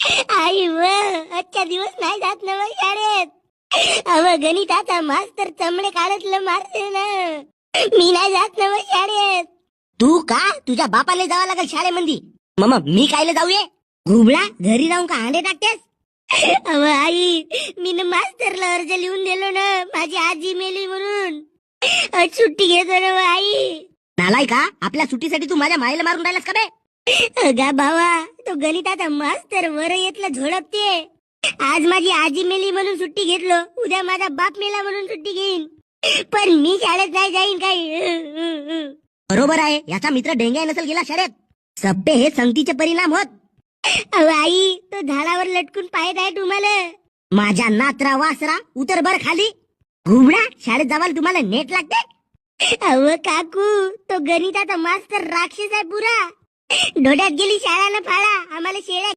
आई व आजच्या दिवस नाही जात ना मग शाळेत. अव गणिताचा मास्तर चमडे काढतलं मारते ना. मी नाही जात ना मग शाळेत. तू का तुझ्या बापाला जावं लागेल शाळेमध्ये मग मी कायले जाऊये घुबळा घरी जाऊन का अंडे टाकतेस? अव आई मी ना मास्तरला अर्ज लिहून दिलो ना माझी आजी मेली म्हणून. आज सुट्टी घेतो ना आई नालाय का आपल्या सुट्टीसाठी तू माझ्या मायला मारून राहिलास का बे? अगा भावा तो गणिताचा मास्तर वर येतला झोडपते आज माझी आजी मेली म्हणून सुट्टी घेतलो उद्या माझा बाप मेला म्हणून सुट्टी घेईन. पण मी शाळेत नाही जाईन काही. बरोबर आहे याचा मित्र डेंग्या नसेल गेला शाळेत. सप्पे हे संगतीचे परिणाम होत. अहो आई तो झाडावर लटकून पाहत आहे तुम्हाला. माझ्या नात्रा वासरा उतर बर खाली. घुमडा शाळेत जावाल तुम्हाला नेट लागते. अव काकू तो गणिताचा मास्तर राक्षस आहे पुरा. डोड्यात गेली शाळा न फाळा. आम्हाला शेळ्या